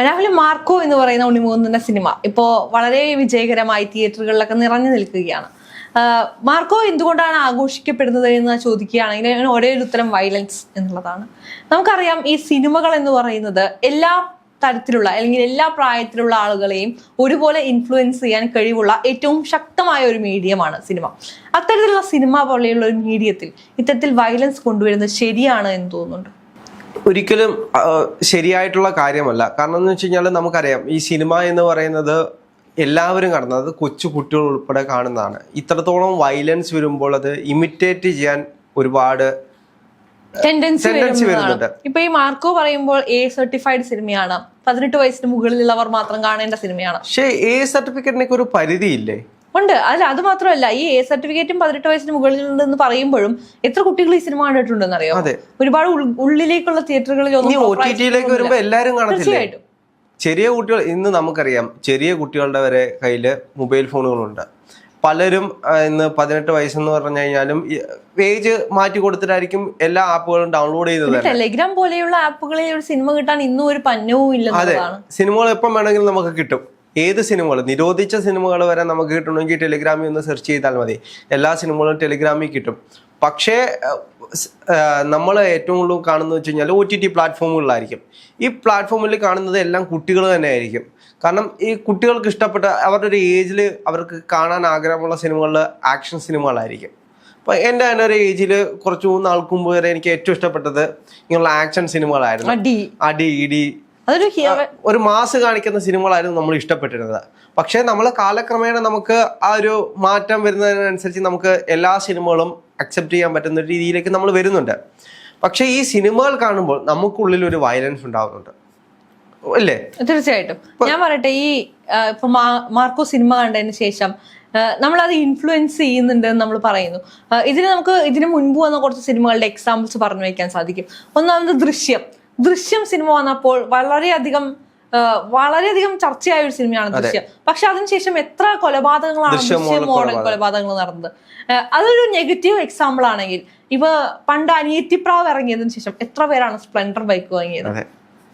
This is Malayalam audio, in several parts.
രാഹുൽ മാർക്കോ എന്ന് പറയുന്ന ഉണ്ണിമുകുന്ദന്റെ സിനിമ ഇപ്പോൾ വളരെ വിജയകരമായി തിയേറ്ററുകളിലൊക്കെ നിറഞ്ഞു നിൽക്കുകയാണ്. മാർക്കോ എന്തുകൊണ്ടാണ് ആഘോഷിക്കപ്പെടുന്നത് എന്ന് ചോദിക്കുകയാണെങ്കിൽ ഒരേ ഒരു ഉത്തരം വയലൻസ് എന്നുള്ളതാണ്. നമുക്കറിയാം ഈ സിനിമകൾ എന്ന് പറയുന്നത് എല്ലാ തരത്തിലുള്ള അല്ലെങ്കിൽ എല്ലാ പ്രായത്തിലുള്ള ആളുകളെയും ഒരുപോലെ ഇൻഫ്ലുവൻസ് ചെയ്യാൻ കഴിവുള്ള ഏറ്റവും ശക്തമായ ഒരു മീഡിയമാണ് സിനിമ. അത്തരത്തിലുള്ള സിനിമ പോലെയുള്ള ഒരു മീഡിയത്തിൽ ഇത്തരത്തിൽ വയലൻസ് കൊണ്ടുവരുന്നത് ശരിയാണ് എന്ന് തോന്നുന്നുണ്ട്? ഒരിക്കലും ശരിയായിട്ടുള്ള കാര്യമല്ല. കാരണം എന്ന് വെച്ച് കഴിഞ്ഞാൽ നമുക്കറിയാം ഈ സിനിമ എന്ന് പറയുന്നത് എല്ലാവരും കാണുന്നത് കൊച്ചു കുട്ടികൾ ഉൾപ്പെടെ കാണുന്നതാണ്. ഇത്രത്തോളം വയലൻസ് വരുമ്പോൾ അത് ഇമിറ്റേറ്റ് ചെയ്യാൻ ഒരുപാട് ടെൻഡൻസി വരുന്നുണ്ട്. ഇപ്പൊ ഈ മാർക്കോ പറയുമ്പോൾ എ സർട്ടിഫൈഡ് സിനിമയാണ് പതിനെട്ട് വയസ്സിന് മുകളിലുള്ളവർ മാത്രം കാണേണ്ട സിനിമയാണ് പക്ഷേ എ സർട്ടിഫിക്കറ്റിനൊക്കെ ഒരു പരിധിയില്ലേ? ഉണ്ട്. അല്ല അത് മാത്രമല്ല ഈ എ സർട്ടിഫിക്കറ്റും പതിനെട്ട് വയസ്സിന് മുകളിലുണ്ടെന്ന് പറയുമ്പോഴും എത്ര കുട്ടികൾ ഈ സിനിമ കണ്ടിട്ടുണ്ടെന്ന് അറിയാം. ഒരുപാട് ഉള്ളിലേക്കുള്ള തിയേറ്ററുകളിൽ വരുമ്പോൾ എല്ലാവരും തീർച്ചയായിട്ടും. ചെറിയ കുട്ടികൾ ഇന്ന് നമുക്കറിയാം ചെറിയ കുട്ടികളുടെ വരെ കയ്യിൽ മൊബൈൽ ഫോണുകളുണ്ട്. പലരും ഇന്ന് പതിനെട്ട് വയസ്സെന്ന് പറഞ്ഞു കഴിഞ്ഞാലും പേജ് മാറ്റി കൊടുത്തിട്ടായിരിക്കും എല്ലാ ആപ്പുകളും ഡൗൺലോഡ് ചെയ്തത്. ടെലിഗ്രാം പോലെയുള്ള ആപ്പുകളിൽ ഒരു സിനിമ കിട്ടാൻ ഇന്നും ഒരു പന്നവും അതെ. സിനിമകൾ എപ്പം വേണമെങ്കിലും നമുക്ക് കിട്ടും. ഏത് സിനിമകൾ നിരോധിച്ച സിനിമകൾ വരെ നമുക്ക് കിട്ടണമെങ്കിൽ ടെലിഗ്രാമിൽ ഒന്ന് സെർച്ച് ചെയ്താൽ മതി. എല്ലാ സിനിമകളും ടെലിഗ്രാമിൽ കിട്ടും. പക്ഷേ നമ്മൾ ഏറ്റവും കൂടുതൽ കാണുന്നത് വെച്ച് കഴിഞ്ഞാൽ ഒ ടി ടി പ്ലാറ്റ്ഫോമുകളിലായിരിക്കും. ഈ പ്ലാറ്റ്ഫോമിൽ കാണുന്നത് എല്ലാം കുട്ടികൾ തന്നെ ആയിരിക്കും കാരണം ഈ കുട്ടികൾക്ക് ഇഷ്ടപ്പെട്ട അവരുടെ ഒരു ഏജിൽ അവർക്ക് കാണാൻ ആഗ്രഹമുള്ള സിനിമകളിൽ ആക്ഷൻ സിനിമകളായിരിക്കും. അപ്പോൾ എന്റെ തന്നെ ഒരു ഏജിൽ കുറച്ച് മൂന്ന് മുമ്പ് വരെ എനിക്ക് ഏറ്റവും ഇഷ്ടപ്പെട്ടത് ഇങ്ങനെയുള്ള ആക്ഷൻ സിനിമകളായിരുന്നു. അടി. അടി ഇടി അതൊരു ഒരു മാസ് കാണിക്കുന്ന സിനിമകളായിരുന്നു നമ്മൾ ഇഷ്ടപ്പെട്ടിരുന്നത്. പക്ഷേ നമ്മൾ കാലക്രമേണ നമുക്ക് ആ ഒരു മാറ്റം വരുന്നതിനനുസരിച്ച് നമുക്ക് എല്ലാ സിനിമകളും അക്സെപ്റ്റ് ചെയ്യാൻ പറ്റുന്ന ഒരു രീതിയിലേക്ക് നമ്മൾ വരുന്നുണ്ട്. പക്ഷേ ഈ സിനിമകൾ കാണുമ്പോൾ നമുക്കുള്ളിൽ ഒരു വയലൻസ് ഉണ്ടാവുന്നുണ്ട്. അല്ലേ തീർച്ചയായിട്ടും. ഞാൻ പറയട്ടെ ഈ ഇപ്പൊ മാർക്കോ സിനിമ കണ്ടതിന് ശേഷം നമ്മൾ അത് ഇൻഫ്ലുവൻസ് ചെയ്യുന്നുണ്ട് എന്ന് നമ്മൾ പറയുന്നു. ഇതിന് നമുക്ക് ഇതിന് മുൻപ് വന്ന കുറച്ച് സിനിമകളുടെ എക്സാമ്പിൾസ് പറഞ്ഞു വയ്ക്കാൻ സാധിക്കും. ഒന്നാമത് ദൃശ്യം. ദൃശ്യം സിനിമ വന്നപ്പോൾ വളരെയധികം വളരെയധികം ചർച്ചയായ ഒരു സിനിമയാണ് ദൃശ്യം. പക്ഷെ അതിനുശേഷം എത്ര കൊലപാതകങ്ങളാണ് ദൃശ്യം മോഡൽ കൊലപാതകങ്ങൾ നടന്നത്? അതൊരു നെഗറ്റീവ് എക്സാമ്പിൾ ആണെങ്കിൽ ഇപ്പൊ പണ്ട് അനിയത്തിപ്രാവ് ഇറങ്ങിയതിന് ശേഷം എത്ര പേരാണ് സ്പ്ലെൻഡർ ബൈക്ക് വാങ്ങിയത്? അതെ.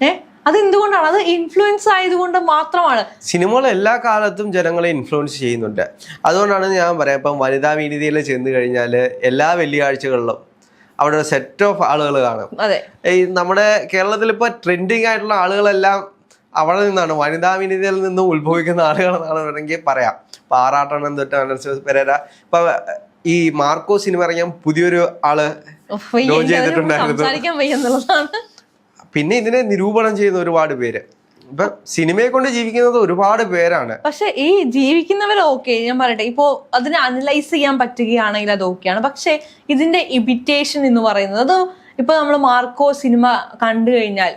ഏ? അത് എന്തുകൊണ്ടാണ് അത് ഇൻഫ്ലുവൻസ് ആയതുകൊണ്ട് മാത്രമാണ്. സിനിമകൾ എല്ലാ കാലത്തും ജനങ്ങളെ ഇൻഫ്ലുവൻസ് ചെയ്യുന്നുണ്ട്. അതുകൊണ്ടാണ് ഞാൻ പറയാം ഇപ്പം വനിതാ വീതിയിൽ ചെന്ന് കഴിഞ്ഞാൽ എല്ലാ വെള്ളിയാഴ്ചകളിലും അവിടെ ഒരു സെറ്റ് ഓഫ് ആളുകൾ കാണും. ഈ നമ്മുടെ കേരളത്തിൽ ഇപ്പൊ ട്രെൻഡിങ് ആയിട്ടുള്ള ആളുകളെല്ലാം അവിടെ നിന്നാണ്. വനിതാ വിനിതയിൽ നിന്നും ഉത്ഭവിക്കുന്ന ആളുകളെന്നാണ് വേണമെങ്കിൽ പറയാം. ഇപ്പൊ ആറാട്ടണ്ണൻ തൊട്ട് അനസ് പെരേര. ഇപ്പൊ ഈ മാർക്കോ സിനിമ ഇറങ്ങിയ പുതിയൊരു ആൾ ചെയ്തിട്ടുണ്ടായിരുന്നു. പിന്നെ ഇതിനെ നിരൂപണം ചെയ്യുന്ന ഒരുപാട് പേര്. ഇപ്പൊ സിനിമയെ കൊണ്ട് ജീവിക്കുന്നത് ഒരുപാട് പേരാണ്. പക്ഷെ ഈ ജീവിക്കുന്നവർ ഓക്കെ ഞാൻ പറയട്ടെ. ഇപ്പോ അതിനെ അനലൈസ് ചെയ്യാൻ പറ്റുകയാണെങ്കിൽ അത് ഓക്കെയാണ് പക്ഷെ ഇതിന്റെ ഇബിറ്റേഷൻ എന്ന് പറയുന്നത് അത് ഇപ്പൊ നമ്മൾ മാർക്കോ സിനിമ കണ്ടു കഴിഞ്ഞാൽ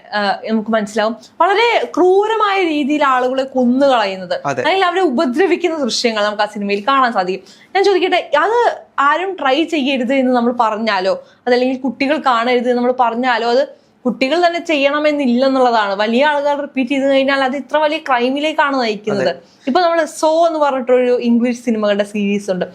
നമുക്ക് മനസ്സിലാവും. വളരെ ക്രൂരമായ രീതിയിൽ ആളുകളെ കൊന്നു കളയുന്നത്. അല്ലെങ്കിൽ അവരെ ഉപദ്രവിക്കുന്ന ദൃശ്യങ്ങൾ നമുക്ക് ആ സിനിമയിൽ കാണാൻ സാധിക്കും. ഞാൻ ചോദിക്കട്ടെ അത് ആരും ട്രൈ ചെയ്യരുത് എന്ന് നമ്മൾ പറഞ്ഞാലോ? അതല്ലെങ്കിൽ കുട്ടികൾ കാണരുത് എന്ന് നമ്മൾ പറഞ്ഞാലോ? അത് കുട്ടികൾ തന്നെ ചെയ്യണമെന്നില്ല എന്നുള്ളതാണ് വലിയ ആളുകൾ റിപ്പീറ്റ് ചെയ്ത് കഴിഞ്ഞാൽ അത് ഇത്ര വലിയ ക്രൈമിലേക്കാണ് നയിക്കുന്നത്. ഇപ്പൊ നമ്മൾ സോ എന്ന് പറഞ്ഞിട്ടൊരു ഇംഗ്ലീഷ് സിനിമകളുടെ സീരീസ് ഉണ്ട്.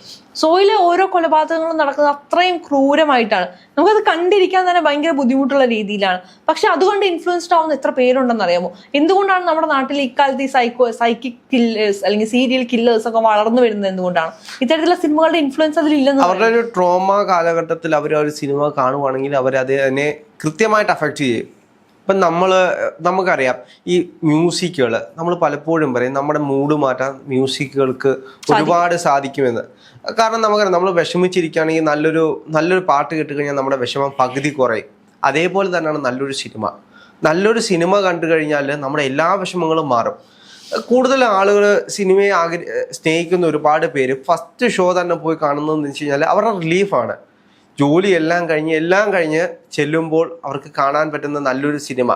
സോയിലെ ഓരോ കൊലപാതകങ്ങളും നടക്കുന്നത് അത്രയും ക്രൂരമായിട്ടാണ്. നമുക്കത് കണ്ടിരിക്കാൻ തന്നെ ഭയങ്കര ബുദ്ധിമുട്ടുള്ള രീതിയിലാണ്. പക്ഷെ അതുകൊണ്ട് ഇൻഫ്ലുവൻസ്ഡ് ആവുന്ന എത്ര പേരുണ്ടെന്ന് അറിയാമോ എന്തുകൊണ്ടാണ് നമ്മുടെ നാട്ടിൽ ഇക്കാലത്ത് ഈ സൈക്കോ സൈക്കിക് കില്ലേഴ്സ് അല്ലെങ്കിൽ സീരിയൽ കില്ലേഴ്സ് ഒക്കെ വളർന്നു വരുന്നത് എന്തുകൊണ്ടാണ്? ഇത്തരത്തിലുള്ള സിനിമകളുടെ ഇൻഫ്ലുവൻസ് അതിലില്ലെന്ന് അവരുടെ ഒരു ട്രോമ കാലഘട്ടത്തിൽ അവർ ഒരു സിനിമ കാണുവാണെങ്കിൽ അവർ അതിനെ കൃത്യമായിട്ട് അഫക്റ്റ് ചെയ്യും. ഇപ്പം നമ്മൾ നമുക്കറിയാം ഈ മ്യൂസിക്കുകൾ നമ്മൾ പലപ്പോഴും പറയും നമ്മുടെ മൂഡ് മാറ്റാൻ മ്യൂസിക്കുകൾക്ക് ഒരുപാട് സാധിക്കുമെന്ന്. കാരണം നമുക്കറിയാം നമ്മൾ വിഷമിച്ചിരിക്കുകയാണെങ്കിൽ നല്ലൊരു നല്ലൊരു പാട്ട് കേട്ടുകഴിഞ്ഞാൽ നമ്മുടെ വിഷമം പകുതി കുറയും. അതേപോലെ തന്നെയാണ് നല്ലൊരു സിനിമ. നല്ലൊരു സിനിമ കണ്ടു കഴിഞ്ഞാൽ നമ്മുടെ എല്ലാ വിഷമങ്ങളും മാറും. കൂടുതൽ ആളുകൾ സിനിമയെ ആഗ്ര സ്നേഹിക്കുന്ന ഒരുപാട് പേര് ഫസ്റ്റ് ഷോ തന്നെ പോയി കാണുന്നതെന്ന് വെച്ച് കഴിഞ്ഞാൽ അവരുടെ റിലീഫാണ് ജോലി എല്ലാം കഴിഞ്ഞ് എല്ലാം കഴിഞ്ഞ് ചെല്ലുമ്പോൾ അവർക്ക് കാണാൻ പറ്റുന്ന നല്ലൊരു സിനിമ.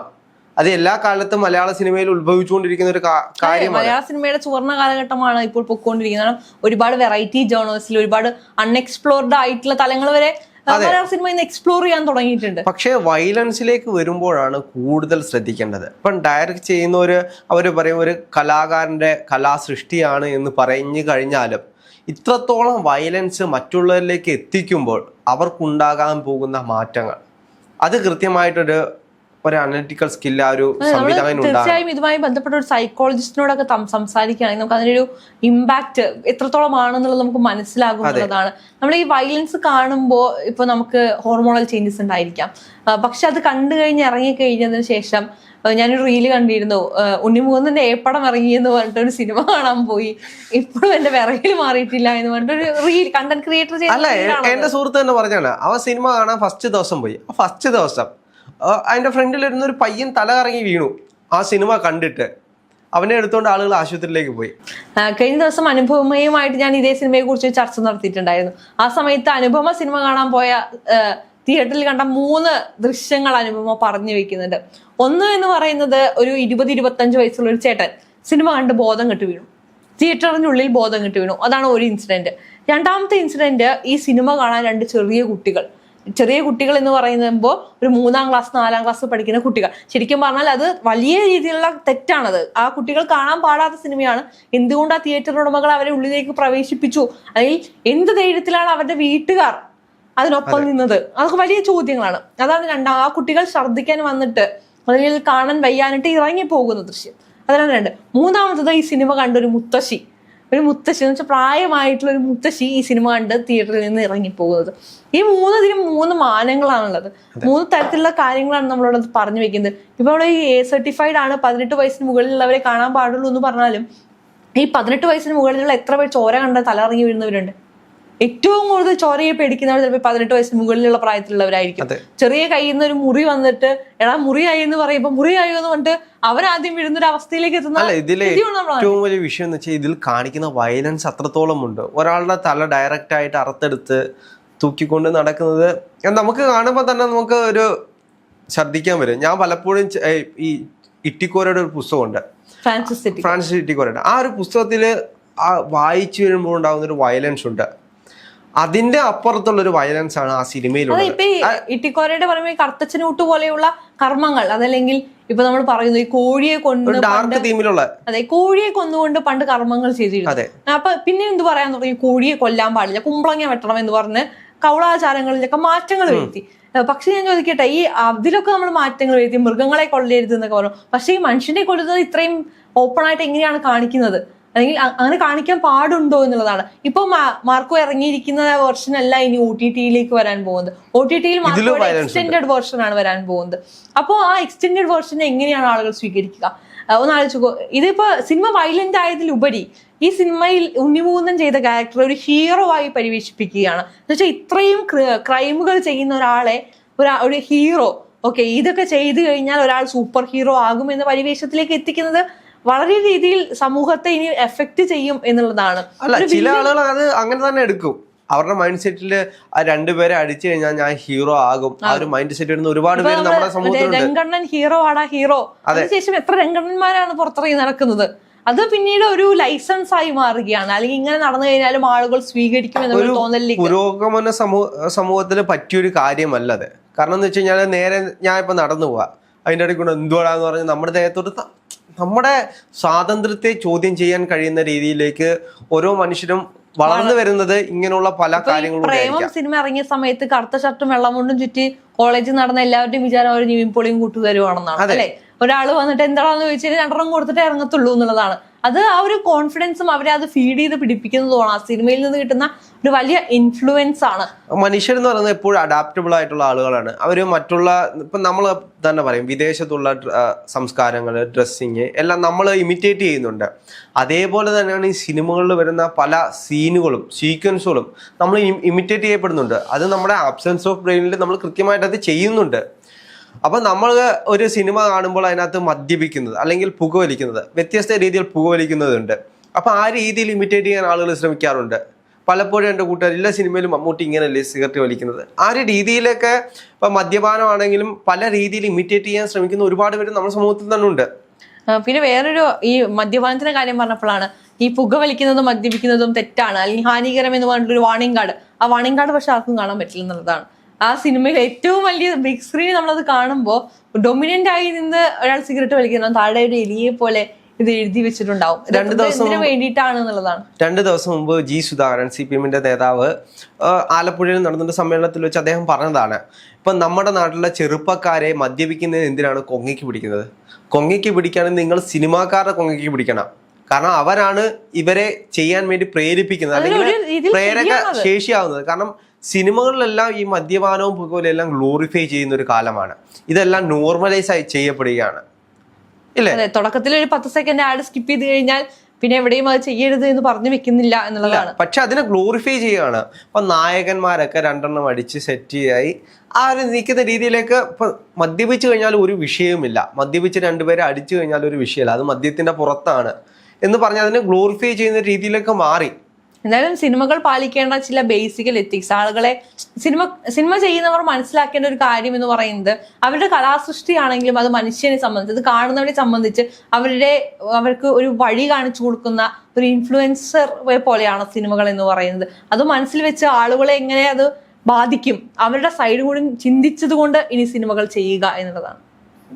അത് എല്ലാ കാലത്തും മലയാള സിനിമയിൽ ഉത്ഭവിച്ചുകൊണ്ടിരിക്കുന്ന ഒരു കാര്യമാണ്. മലയാള സിനിമയുടെ സുവർണ കാലഘട്ടമാണ് ഇപ്പോൾ പൊക്കോണ്ടിരിക്കുന്നത് ഒരുപാട് വെറൈറ്റി ജേണൽസിൽ ഒരുപാട് അൺഎക്സ്പ്ലോർഡ് ആയിട്ടുള്ള തലങ്ങൾ വരെ സിനിമ ഇന്ന് എക്സ്പ്ലോർ ചെയ്യാൻ തുടങ്ങിയിട്ടുണ്ട്. പക്ഷേ വയലൻസിലേക്ക് വരുമ്പോഴാണ് കൂടുതൽ ശ്രദ്ധിക്കേണ്ടത്. ഇപ്പം ഡയറക്റ്റ് ചെയ്യുന്നവർ അവർ പറയും ഒരു കലാകാരന്റെ കലാസൃഷ്ടിയാണ് എന്ന് പറഞ്ഞു കഴിഞ്ഞാലും ഇത്രത്തോളം വയലൻസ് മറ്റുള്ളവരിലേക്ക് എത്തിക്കുമ്പോൾ അവർക്കുണ്ടാകാൻ പോകുന്ന മാറ്റങ്ങൾ. അത് കൃത്യമായിട്ടൊരു ഒരു അനലിറ്റിക്കൽ സ്കിൽ ആ ഒരു തീർച്ചയായും ഇതുമായി ബന്ധപ്പെട്ട ഒരു സൈക്കോളജിസ്റ്റിനോടൊക്കെ സംസാരിക്കുകയാണെങ്കിൽ നമുക്ക് അതിനൊരു ഇമ്പാക്ട് എത്രത്തോളം ആണെന്നുള്ളത് നമുക്ക് മനസ്സിലാകും എന്നുള്ളതാണ്. നമ്മൾ ഈ വയലൻസ് കാണുമ്പോൾ ഇപ്പൊ നമുക്ക് ഹോർമോണൽ ചേഞ്ചസ് ഉണ്ടായിരിക്കാം. പക്ഷെ അത് കണ്ടു കഴിഞ്ഞ് ഇറങ്ങി കഴിഞ്ഞതിന് ശേഷം ഞാനൊരു റീൽ കണ്ടിരുന്നു. ഉണ്ണിമുഖന്നെ ഏപ്പടം ഇറങ്ങി എന്ന് പറഞ്ഞിട്ട് ഒരു സിനിമ കാണാൻ പോയി. ഇപ്പോഴും എന്റെ വിറകിൽ മാറിയിട്ടില്ല എന്ന് പറഞ്ഞിട്ട് ഒരു റീൽ കണ്ടന്റ് ക്രിയേറ്റർ അല്ല ചെയ്ത എന്റെ സുഹൃത്ത് തന്നെ പറഞ്ഞാണ് അവ സിനിമ കാണാൻ ഫസ്റ്റ് ദിവസം പോയി. ഫസ്റ്റ് ദിവസം ആ, അതിന്റെ ഫ്രണ്ടിലിരുന്ന ഒരു പയ്യൻ തല കറങ്ങി വീണു. ആ സിനിമ കണ്ടിട്ട്. അവനെ എടുത്തോണ്ട് ആളുകൾ ആശുപത്രിയിലേക്ക് പോയി. കഴിഞ്ഞ ദിവസം അനുപമയുമായിട്ട് ഞാൻ ഇതേ സിനിമയെ കുറിച്ച് ചർച്ച നടത്തിയിട്ടുണ്ടായിരുന്നു. ആ സമയത്ത് അനുപമ സിനിമ കാണാൻ പോയ തിയേറ്ററിൽ കണ്ട മൂന്ന് ദൃശ്യങ്ങൾ അനുപമ പറഞ്ഞു വെക്കുന്നുണ്ട്. ഒന്ന് എന്ന് പറയുന്നത് ഒരു ഇരുപത് ഇരുപത്തഞ്ച് വയസ്സുള്ള ഒരു ചേട്ടൻ സിനിമ കണ്ട് ബോധം കെട്ട് വീണു. തിയേറ്ററിനുള്ളിൽ ബോധം കെട്ട് വീണു. അതാണ് ഒരു ഇൻസിഡന്റ് രണ്ടാമത്തെ ഇൻസിഡന്റ് ഈ സിനിമ കാണാൻ രണ്ട് ചെറിയ കുട്ടികൾ. ചെറിയ കുട്ടികൾ എന്ന് പറയുമ്പോൾ ഒരു മൂന്നാം ക്ലാസ് നാലാം ക്ലാസ് പഠിക്കുന്ന കുട്ടികൾ. ശരിക്കും പറഞ്ഞാൽ അത് വലിയ രീതിയിലുള്ള തെറ്റാണത്. ആ കുട്ടികൾ കാണാൻ പാടാത്ത സിനിമയാണ്. എന്തുകൊണ്ട് ആ തിയേറ്റർ ഉടമകൾ അവരെ ഉള്ളിലേക്ക് പ്രവേശിപ്പിച്ചു? അല്ലെങ്കിൽ എന്ത് ധൈര്യത്തിലാണ് അവരുടെ വീട്ടുകാർ അതിനൊപ്പം നിന്നത്? അതൊക്കെ വലിയ ചോദ്യങ്ങളാണ്. അതാണ് രണ്ടാം ആ കുട്ടികൾ ഛർദ്ദിക്കാൻ വന്നിട്ട് അല്ലെങ്കിൽ കാണാൻ വയ്യാനിട്ട് ഇറങ്ങി പോകുന്ന ദൃശ്യം. അതാണ് രണ്ട്. മൂന്നാമത്തത് ഈ സിനിമ കണ്ടൊരു മുത്തശ്ശി. ഒരു മുത്തശ്ശി എന്ന് വെച്ചാൽ പ്രായമായിട്ടുള്ള ഒരു മുത്തശ്ശി ഈ സിനിമ കണ്ട് തിയേറ്ററിൽ നിന്ന് ഇറങ്ങിപ്പോകുന്നത്. ഈ മൂന്ന് ഇതിന് മൂന്ന് മാനങ്ങളാണുള്ളത്. മൂന്ന് തരത്തിലുള്ള കാര്യങ്ങളാണ് നമ്മളോട് പറഞ്ഞു വെക്കുന്നത്. ഇപ്പൊ അവിടെ ഈ എ സർട്ടിഫൈഡ് ആണ് പതിനെട്ട് വയസ്സിന് മുകളിലുള്ളവരെ കാണാൻ പാടുള്ളൂ എന്ന് പറഞ്ഞാലും ഈ പതിനെട്ട് വയസ്സിന് മുകളിലുള്ള എത്ര പേർ ചോര കണ്ട തലറങ്ങി വീഴുന്നവരുണ്ട്. ഏറ്റവും കൂടുതൽ ചോരയെ പേടിക്കുന്നവർ ചിലപ്പോൾ പതിനെട്ട് വയസ്സിന് മുകളിലുള്ള പ്രായത്തിലുള്ളവരായിരിക്കും. ചെറിയ കയ്യിൽ നിന്ന് ഒരു മുറി വന്നിട്ട് എടാ മുറിയായി എന്ന് പറയുമ്പോൾ മുറിയായോ എന്ന് പറഞ്ഞിട്ട് അവരാദ്യം വീഴുന്ന ഒരു അവസ്ഥയിലേക്ക് എത്തുന്ന ഏറ്റവും വലിയ വിഷയം എന്ന് വെച്ചാൽ ഇതിൽ കാണിക്കുന്ന വയലൻസ് അത്രത്തോളം ഉണ്ട്. ഒരാളുടെ തല ഡയറക്റ്റ് ആയിട്ട് അറുത്തെടുത്ത് തൂക്കിക്കൊണ്ട് നടക്കുന്നത് നമുക്ക് കാണുമ്പോൾ തന്നെ നമുക്ക് ഒരു ശ്രദ്ധിക്കാൻ വരും. ഞാൻ പലപ്പോഴും ഈ ഇട്ടിക്കോരയുടെ ഒരു പുസ്തകമുണ്ട്. ഫ്രാൻസിസ് ഫ്രാൻസിസ് ഇട്ടിക്കോരയുടെ ആ ഒരു പുസ്തകത്തിൽ ആ വായിച്ചു വരുമ്പോൾ ഉണ്ടാകുന്ന ഒരു വയലൻസ് ഉണ്ട്. അതിന്റെ അപ്പുറത്തുള്ള ഒരു വയലൻസ് ആണ് ആ സിനിമയിലുള്ളത് ഇട്ടിക്കോരയുടെ പറയുമ്പോൾ ഈ കർത്തച്ചനൂട്ട് പോലെയുള്ള കർമ്മങ്ങൾ അതല്ലെങ്കിൽ ഇപ്പൊ നമ്മൾ പറയുന്നു ഈ കോഴിയെ കൊണ്ട് ഡാർക്ക് തീമിലുള്ള അതെ കോഴിയെ കൊന്നുകൊണ്ട് പണ്ട് കർമ്മങ്ങൾ ചെയ്തിരുന്നു. അതെ. അപ്പൊ പിന്നെ എന്ത് പറയാൻ തുടങ്ങി കോഴിയെ കൊല്ലാൻ പാടില്ല കുമ്പളങ്ങ വെട്ടണം എന്ന് പറഞ്ഞ് കൗളാചാരങ്ങളിലൊക്കെ മാറ്റങ്ങൾ വരുത്തി. പക്ഷെ ഞാൻ ചോദിക്കട്ടെ ഈ അതിലൊക്കെ നമ്മൾ മാറ്റങ്ങൾ വരുത്തി മൃഗങ്ങളെ കൊല്ലരുത് എന്നൊക്കെ പറഞ്ഞു. പക്ഷെ ഈ മനുഷ്യനെ കൊല്ലുന്നത് ഇത്രയും ഓപ്പൺ ആയിട്ട് എങ്ങനെയാണ് കാണിക്കുന്നത്? അല്ലെങ്കിൽ അങ്ങനെ കാണിക്കാൻ പാടുണ്ടോ എന്നുള്ളതാണ്. ഇപ്പൊ മാർക്കോ ഇറങ്ങിയിരിക്കുന്ന വെർഷൻ അല്ല ഇനി ഒ ടി ടിയിലേക്ക് വരാൻ പോകുന്നത്. ഒ ടി ടിയിൽ ഇതിലും എക്സ്റ്റെൻഡ് വെർഷൻ ആണ് വരാൻ പോകുന്നത്. അപ്പോൾ ആ എക്സ്റ്റെൻഡ് വെർഷൻ എങ്ങനെയാണ് ആളുകൾ സ്വീകരിക്കുക? ഒന്ന് ആലോചിച്ചോ. ഇതിപ്പോ സിനിമ വയലന്റ് ആയതിലുപരി ഈ സിനിമയിൽ ഉണ്ണിമൂന്നൻ ചെയ്ത ക്യാരക്ടർ ഒരു ഹീറോ ആയി പരിവേഷിപ്പിക്കുകയാണ്. എന്നുവെച്ചാൽ ഇത്രയും ക്രൈമുകൾ ചെയ്യുന്ന ഒരാളെ ഒരാ ഒരു ഹീറോ ഓക്കെ ഇതൊക്കെ ചെയ്തു കഴിഞ്ഞാൽ ഒരാൾ സൂപ്പർ ഹീറോ ആകും എന്ന പരിവേഷത്തിലേക്ക് എത്തിക്കുന്നത് വളരെ രീതിയിൽ സമൂഹത്തെ ഇനി എഫക്ട് ചെയ്യും എന്നുള്ളതാണ്. അല്ല ചില ആളുകൾ അത് അങ്ങനെ തന്നെ എടുക്കും. അവരുടെ മൈൻഡ് സെറ്റിൽ ആ രണ്ടുപേരെ അടിച്ചു കഴിഞ്ഞാൽ ഞാൻ ഹീറോ ആകും. ആ ഒരു മൈൻഡ് സെറ്റ് ഇടുന്ന ഒരുപാട് പേര് നമ്മുടെ സമൂഹത്തിൽ രംഗണ്ണൻ ഹീറോ ആടാ ഹീറോ അതിനുശേഷം എത്ര രംഗണ്ണന്മാരാണ് പുറത്തിറങ്ങി നടക്കുന്നത്? അത് പിന്നീട് ഒരു ലൈസൻസ് ആയി മാറുകയാണ്. അല്ലെങ്കിൽ ഇങ്ങനെ നടന്നു കഴിഞ്ഞാലും ആളുകൾ സ്വീകരിക്കും എന്നൊരു തോന്നലിലേക്ക്. പുരോഗമന സമൂഹ സമൂഹത്തിന് പറ്റിയൊരു കാര്യമല്ല അത്. കാരണം എന്ന് വെച്ച് കഴിഞ്ഞാൽ നേരെ ഞാൻ ഇപ്പൊ നടന്നു പോവാ. അതിന്റെ ഇടയ്ക്ക് കൊണ്ട് എന്തുവാടാന്ന് പറഞ്ഞ് നമ്മുടെ ദേഹത്തോട്ട് നമ്മുടെ സ്വാതന്ത്ര്യത്തെ ചോദ്യം ചെയ്യാൻ കഴിയുന്ന രീതിയിലേക്ക് ഓരോ മനുഷ്യരും വളർന്നു വരുന്നത് ഇങ്ങനെയുള്ള പല കാര്യങ്ങളും പ്രേമം സിനിമ ഇറങ്ങിയ സമയത്ത് കറുത്ത ഷർട്ടും വെള്ളമുണ്ടും ചുറ്റി കോളേജിൽ നടന്ന എല്ലാവരുടെയും വിചാരം അവർ നിവിൻപോളിയും കൂട്ടുകാരുമാണെന്നാണ് അതെ. അല്ലെ ഒരാൾ വന്നിട്ട് എന്താണെന്ന് ചോദിച്ചാൽ രണ്ടെണ്ണം കൊടുത്തിട്ടേ ഇറങ്ങത്തുള്ളൂ എന്നുള്ളതാണ്. അത് ആ ഒരു കോൺഫിഡൻസും അവരെ അത് ഫീഡ് ചെയ്ത് പിടിപ്പിക്കുന്നതുമാണ് ആ സിനിമയിൽ നിന്ന് കിട്ടുന്ന ഒരു വലിയ ഇൻഫ്ലുവൻസ് ആണ്. മനുഷ്യർ എന്ന് പറയുന്നത് എപ്പോഴും അഡാപ്റ്റബിൾ ആയിട്ടുള്ള ആളുകളാണ്. അവർ മറ്റുള്ള ഇപ്പം നമ്മൾ തന്നെ പറയും വിദേശത്തുള്ള സംസ്കാരങ്ങൾ ഡ്രസ്സിങ് എല്ലാം നമ്മൾ ഇമിറ്റേറ്റ് ചെയ്യുന്നുണ്ട്. അതേപോലെ തന്നെയാണ് ഈ സിനിമകളിൽ വരുന്ന പല സീനുകളും സീക്വൻസുകളും നമ്മൾ ഇമിറ്റേറ്റ് ചെയ്യപ്പെടുന്നുണ്ട്. അത് നമ്മുടെ ആബ്സെൻസ് ഓഫ് ബ്രെയിനിൽ നമ്മൾ കൃത്യമായിട്ട് അത് ചെയ്യുന്നുണ്ട്. അപ്പൊ നമ്മൾ ഒരു സിനിമ കാണുമ്പോൾ അതിനകത്ത് മദ്യപിക്കുന്നത് അല്ലെങ്കിൽ പുകവലിക്കുന്നത് വ്യത്യസ്ത രീതിയിൽ പുകവലിക്കുന്നതുണ്ട്. അപ്പൊ ആ രീതിയിൽ ഇമിറ്റേറ്റ് ചെയ്യാൻ ആളുകൾ ശ്രമിക്കാറുണ്ട്. പലപ്പോഴും എന്റെ കൂട്ടുകാർ എല്ലാ സിനിമയിലും മമ്മൂട്ടി ഇങ്ങനെയല്ലേ സിഗരറ്റ് വലിക്കുന്നത്? ആ ഒരു രീതിയിലൊക്കെ ഇപ്പൊ മദ്യപാനമാണെങ്കിലും പല രീതിയിൽ ഇമിറ്റേറ്റ് ചെയ്യാൻ ശ്രമിക്കുന്ന ഒരുപാട് പേര് നമ്മുടെ സമൂഹത്തിൽ തന്നെ ഉണ്ട്. പിന്നെ വേറൊരു ഈ മദ്യപാനത്തിന്റെ കാര്യം പറഞ്ഞപ്പോഴാണ് ഈ പുക വലിക്കുന്നതും മദ്യപിക്കുന്നതും തെറ്റാണ് അല്ലെങ്കിൽ ഹാനികരം എന്ന് പറഞ്ഞിട്ടൊരു വാണിംഗ് കാർഡ് ആ വാണിംഗ് കാർഡ് പക്ഷെ ആർക്കും കാണാൻ പറ്റില്ല എന്നുള്ളതാണ്. ആ സിനിമയിൽ ഏറ്റവും വലിയ ബിഗ് സ്ക്രീൻ നമ്മളത് കാണുമ്പോൾ ഡൊമിനന്റ് ആയി നിന്ന് ഒരാൾ സിഗരറ്റ് വലിക്കുന്ന താഴെ ഒരു എലിയെ പോലെ ഇത് എഴുതി വെച്ചിട്ടുണ്ടാവും. രണ്ട് ദിവസം വേണ്ടിയിട്ടാണ് എന്നുള്ളതാണ്. രണ്ട് ദിവസം മുമ്പ് ജി സുധാകരൻ സി പി എമ്മിന്റെ നേതാവ് ആലപ്പുഴയിൽ നടന്നൊരു സമ്മേളനത്തിൽ വെച്ച് അദ്ദേഹം പറഞ്ഞതാണ് ഇപ്പൊ നമ്മുടെ നാട്ടിലെ ചെറുപ്പക്കാരെ മദ്യപിക്കുന്നതിന് എന്തിനാണ് കൊങ്ങയ്ക്ക് പിടിക്കുന്നത്? കൊങ്ങയ്ക്ക് പിടിക്കുകയാണെങ്കിൽ നിങ്ങൾ സിനിമാക്കാരുടെ കൊങ്ങയ്ക്ക് പിടിക്കണം. കാരണം അവരാണ് ഇവരെ ചെയ്യാൻ വേണ്ടി പ്രേരിപ്പിക്കുന്നത് അല്ലെങ്കിൽ പ്രേരക ശേഷിയാവുന്നത്. കാരണം സിനിമകളിലെല്ലാം ഈ മദ്യപാനവും എല്ലാം ഗ്ലോറിഫൈ ചെയ്യുന്ന ഒരു കാലമാണ്. ഇതെല്ലാം നോർമലൈസ് ആയി ചെയ്യപ്പെടുകയാണ്. ഇല്ലേ? തുടക്കത്തിൽ ഒരു പത്ത് സെക്കൻഡ് ആഡ് സ്കിപ്പ് ചെയ്ത് കഴിഞ്ഞാൽ പിന്നെ എവിടെയും അത് ചെയ്യരുത് എന്ന് പറഞ്ഞു വെക്കുന്നില്ല എന്നുള്ളതാണ്. പക്ഷെ അതിനെ ഗ്ലോറിഫൈ ചെയ്യുകയാണ്. അപ്പൊ നായകന്മാരൊക്കെ രണ്ടെണ്ണം അടിച്ച് സെറ്റ് ആയി. ആ ഒരു നിൽക്കുന്ന രീതിയിലേക്ക് ഇപ്പൊ മദ്യപിച്ചു കഴിഞ്ഞാൽ ഒരു വിഷയവുമില്ല. മദ്യപിച്ച് രണ്ടുപേരെ അടിച്ചു കഴിഞ്ഞാൽ ഒരു വിഷയമല്ല. അത് മദ്യത്തിന്റെ പുറത്താണ് എന്ന് പറഞ്ഞ് അതിനെ ഗ്ലോറിഫൈ ചെയ്യുന്ന രീതിയിലേക്ക് മാറി. എന്തായാലും സിനിമകൾ പാലിക്കേണ്ട ചില ബേസിക്കൽ എത്തിക്സ് ആളുകളെ സിനിമ സിനിമ ചെയ്യുന്നവർ മനസ്സിലാക്കേണ്ട ഒരു കാര്യം എന്ന് പറയുന്നത് അവരുടെ കലാസൃഷ്ടിയാണെങ്കിലും അത് മനുഷ്യനെ സംബന്ധിച്ച് അത് കാണുന്നവരെ സംബന്ധിച്ച് അവരുടെ അവർക്ക് ഒരു വഴി കാണിച്ചു കൊടുക്കുന്ന ഒരു ഇൻഫ്ലുവൻസർ പോലെയാണ് സിനിമകൾ എന്ന് പറയുന്നത്. അത് മനസ്സിൽ വെച്ച് ആളുകളെ എങ്ങനെ അത് ബാധിക്കും? അവരുടെ സൈഡ് കൂടി ചിന്തിച്ചത് കൊണ്ട് ഇനി സിനിമകൾ ചെയ്യുക എന്നുള്ളതാണ്.